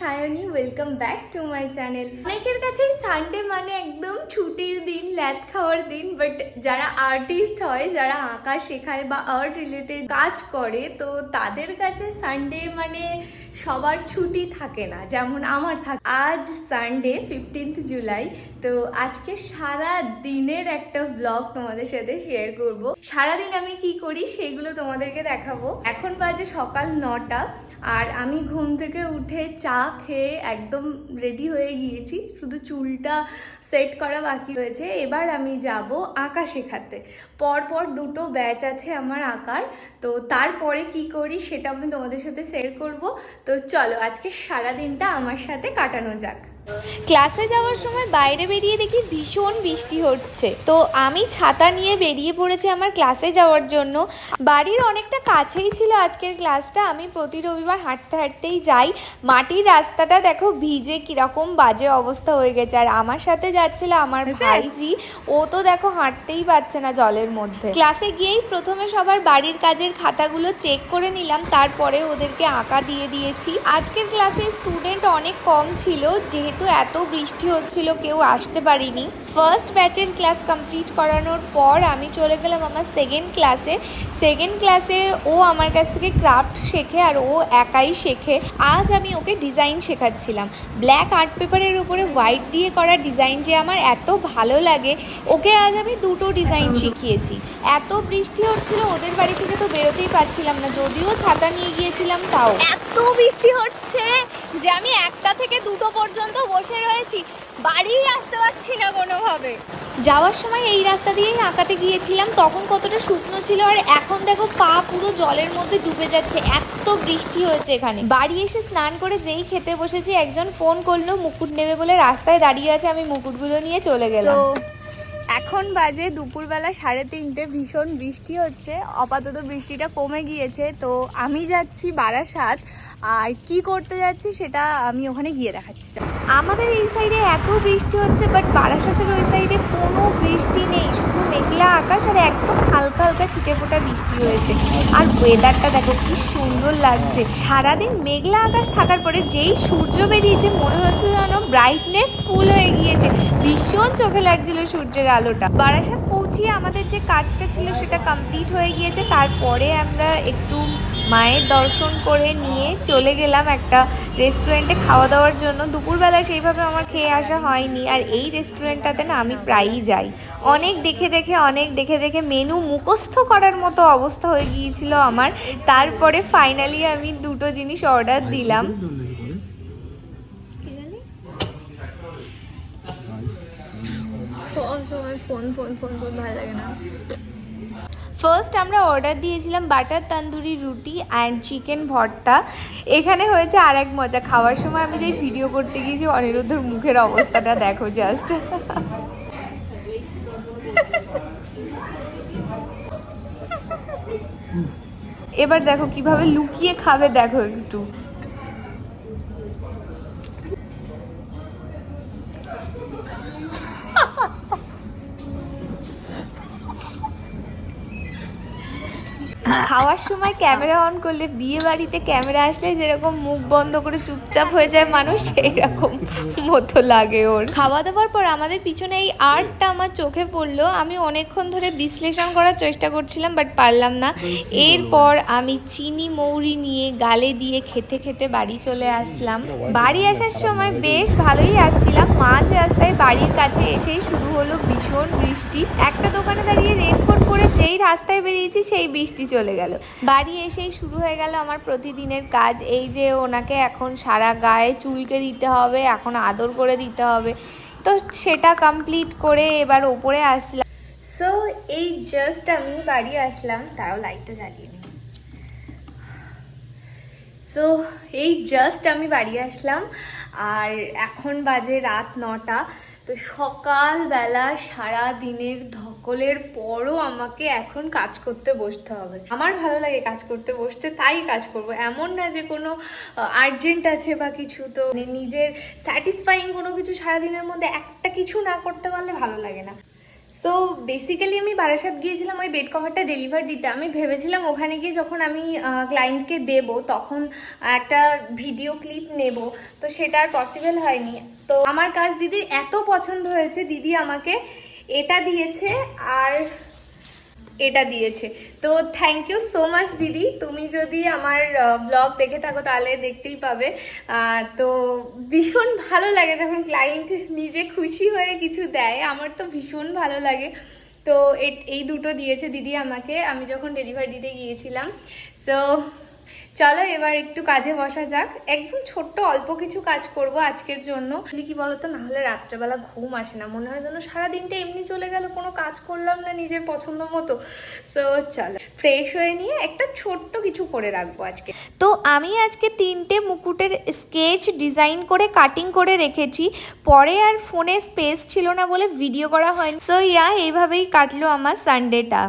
Sayani welcome back to my channel অনেকের কাছেই Sunday মানে একদম ছুটির দিন, ল্যাদ খাওয়ার দিন বাট যারা আর্টিস্ট হয়, যারা আঁকা শেখায় বা আর্ট রিলেটেড কাজ করে, তো তাদের কাছে সানডে মানে সবার ছুটি থাকে না, যেমন আমার থাকে। আজ সানডে ফিফটিন্থ জুলাই তো আজকে সারা দিনের একটা ব্লগ তোমাদের সাথে শেয়ার করব। সারাদিন আমি কি করি, সেগুলো তোমাদেরকে দেখাবো। এখন বাজে সকাল নটা। আর আমি ঘুম থেকে উঠে চা খেয়ে একদম রেডি হয়ে গিয়েছি। শুধু চুলটা সেট করা বাকি রয়েছে। এবার আমি যাব আঁকা শেখাতে। পরপর দুটো ব্যাচ আছে আমার আঁকার। তো তারপরে কি করি সেটা আমি তোমাদের সাথে শেয়ার করব। তো চলো আজকে সারা দিনটা আমার সাথে কাটানো যাক। ক্লাসে যাওয়ার সময় বাইরে বেরিয়ে দেখি ভীষণ বৃষ্টি হচ্ছে। তো আমি ছাতা নিয়ে বেরিয়ে পড়েছি আমার ক্লাসে যাওয়ার জন্য। বাড়ির অনেকটা কাছেই ছিল আজকের ক্লাসটা। আমি প্রতি রবিবার হাঁটতে হাঁটতেই যাই। মাটির রাস্তাটা দেখো ভিজে কীরকম বাজে অবস্থা হয়ে গেছে। আর আমার সাথে যাচ্ছিল আমার ভাইজি। ও তো দেখো হাঁটতেই পারছে না জলের মধ্যে। ক্লাসে গিয়েই প্রথমে সবার বাড়ির কাজের খাতাগুলো চেক করে নিলাম। তারপরে ওদেরকে আঁকা দিয়ে দিয়েছি। আজকের ক্লাসে স্টুডেন্ট অনেক কম ছিল। যেহেতু এত বৃষ্টি হচ্ছিল, কেউ আসতে পারিনি। ফার্স্ট ব্যাচের ক্লাস কমপ্লিট করানোর পর আমি চলে গেলাম আমার সেকেন্ড ক্লাসে সেকেন্ড ক্লাসে ও আমার কাছ থেকে ক্রাফট শেখে আর ও একাই শেখে। আজ আমি ওকে ডিজাইন শেখাচ্ছিলাম। ব্ল্যাক আর্ট পেপারের উপরে হোয়াইট দিয়ে করা ডিজাইন যে আমার এত ভালো লাগে, ওকে আজ আমি দুটো ডিজাইন শিখিয়েছি। এত বৃষ্টি হচ্ছিল, ওদের বাড়ি থেকে তো বেরোতেই পারছিলাম না, যদিও ছাতা নিয়ে গিয়েছিলাম তাও। এত বৃষ্টি হচ্ছে যে আমি একটা থেকে দুটো পর্যন্ত বসে রয়েছি। বাড়ি আসতে পারছি না কোনোভাবে। যাওয়ার সময় এই রাস্তা দিয়েই আঁকাতে গিয়েছিলাম, তখন কতটা শুকনো ছিল, আর এখন দেখো পা পুরো জলের মধ্যে ডুবে যাচ্ছে, এত বৃষ্টি হয়েছে এখানে। বাড়ি এসে স্নান করে যেই খেতে বসেছি, একজন ফোন করল, মুকুট নেবে বলে রাস্তায় দাঁড়িয়ে আছে, আমি মুকুটগুলো নিয়ে চলে গেলাম। তো এখন বাজে দুপুরবেলা সাড়ে তিনটে, ভীষণ বৃষ্টি হচ্ছে, আপাতত বৃষ্টিটা কমে গিয়েছে, তো আমি যাচ্ছি বারাসাত, আর কি করতে যাচ্ছি সেটা আমি ওখানে গিয়ে দেখাচ্ছি। আমাদের এই সাইডে এত বৃষ্টি হচ্ছে বাট বারাসাতের ওই সাইডে কোনো বৃষ্টি নেই, শুধু মেঘলা আকাশ আর একদম হালকা হালকা ছিটে ফোটা বৃষ্টি হয়েছে। আর ওয়েদারটা দেখো কি সুন্দর লাগছে। সারাদিন মেঘলা আকাশ থাকার পরে যেই সূর্য বেরিয়েছে, মনে হচ্ছে যেন ব্রাইটনেস ফুল হয়ে গিয়েছে। ভীষণ চোখে লাগছিল সূর্যের আলোটা বারাসাত পৌঁছিয়ে আমাদের যে কাজটা ছিল সেটা কমপ্লিট হয়ে গিয়েছে। তারপরে আমরা একটু মায়ের দর্শন করে নিয়ে চলে গেলাম একটা রেস্টুরেন্টে খাওয়া দাওয়ার জন্য। দুপুরবেলা সেইভাবে আমার খেয়ে আসা হয়নি। আর এই রেস্টুরেন্টটাতে না আমি প্রায়ই যাই। অনেক দেখে দেখে, অনেক দেখে দেখে মেনু মুখস্থ করার মতো অবস্থা হয়ে গিয়েছিল আমার। তারপরে ফাইনালি আমি দুটো জিনিস অর্ডার দিলাম। সময় ফোন ফোন ফোন ফোন ভালো লাগে না। ফার্স্ট আমরা অর্ডার দিয়েছিলাম বাটার তান্দুরি রুটি অ্যান্ড চিকেন ভর্তা। এখানে হয়েছে আর এক মজা, খাওয়ার সময় আমি যেই ভিডিও করতে গিয়েছি অনিরুদ্ধর মুখের অবস্থাটা দেখো জাস্ট এবার দেখো কীভাবে লুকিয়ে খাবে দেখো একটু। খাওয়ার সময় ক্যামেরা অন করলে বিয়ে বাড়িতে ক্যামেরা আসলে যেরকম মুখ বন্ধ করে চুপচাপ হয়ে যায় মানুষ সেই রকম মতো লাগে ওর। খাওয়া দাওয়ার পর আমাদের পিছনে এই আর্টটা আমার চোখে পড়ল। আমি অনেকক্ষণ ধরে বিশ্লেষণ করার চেষ্টা করছিলাম বাট পারলাম না। এরপর আমি চিনি মৌরি নিয়ে গালে দিয়ে খেতে খেতে বাড়ি চলে আসলাম। বাড়ি আসার সময় বেশ ভালোই আসছিলাম। মাঝ রাস্তায় বাড়ির কাছে এসেই শুরু হলো ভীষণ বৃষ্টি। একটা দোকানে দাঁড়িয়ে রেনকোট পরে যেই রাস্তায় বেরিয়েছি সেই বৃষ্টি চলে গেল। বাড়ি এসেই শুরু হয়ে গেল আমার প্রতিদিনের কাজ। এই যে ওনাকে এখন সারা গায়ে চুলকে দিতে হবে, এখন আদর করে দিতে হবে। তো সেটা কমপ্লিট করে এবার ওপরে আসলাম। সো এই জাস্ট আমি বাড়ি আসলাম, তারাও লাইটটা জ্বালিয়ে নিই সো এই জাস্ট আমি বাড়ি আসলাম, আর এখন বাজে রাত নটা। তো সকালবেলা সারা দিনের ধকলের পরও আমাকে এখন কাজ করতে বসতে হবে। আমার ভালো লাগে কাজ করতে বসতে, তাই কাজ করব। এমন না যে কোনো আর্জেন্ট আছে বা কিছু, তো মানে নিজের স্যাটিসফাইং কোনো কিছু সারাদিনের মধ্যে একটা কিছু না করতে পারলে ভালো লাগে না। সো বেসিক্যালি আমি বারাসাত গিয়েছিলাম, ওই বেড কভারটা ডেলিভার দিতে। আমি ভেবেছিলাম ওখানে গিয়ে যখন আমি ক্লায়েন্টকে দেব, তখন একটা ভিডিও ক্লিপ নেব। তো সেটা আর পসিবল হয়নি। তো আমার কাজ দিদির এত পছন্দ হয়েছে। দিদি আমাকে এটা দিয়েছে, আর এটা দিয়েছে। তো থ্যাংক ইউ সো মাচ দিদি। তুমি যদি আমার ব্লগ দেখে থাকো তাহলে দেখতেই পাবে। তো ভীষণ ভালো লাগে যখন ক্লায়েন্ট নিজে খুশি হয়ে কিছু দেয়। আমার তো ভীষণ ভালো লাগে। তো এই দুটো দিয়েছে দিদি আমাকে। আমি যখন ডেলিভারি দিতে গিয়েছিলাম। সো চলো এবার একটু কাজে বসা যাক। একদম ছোট্ট অল্প কিছু কাজ করব আজকের জন্য। কি বলতো না হলে রাত্রেবেলা ঘুম আসে না। মনে হয় যেন সারা দিনটা এমনি চলে গেল কোনো কাজ করলাম না নিজের পছন্দ মতো। সো চলো। ফ্রেশ হয়ে নিয়ে একটা ছোট্ট কিছু করে রাখব আজকে। তো আমি আজকে তিনটে মুকুটের স্কেচ ডিজাইন করে কাটিং করে রেখেছি। পরে আর ফোনে স্পেস ছিল না বলে ভিডিও করা হয়নি। সো ইয়া এইভাবেই কাটলো আমার সানডেটা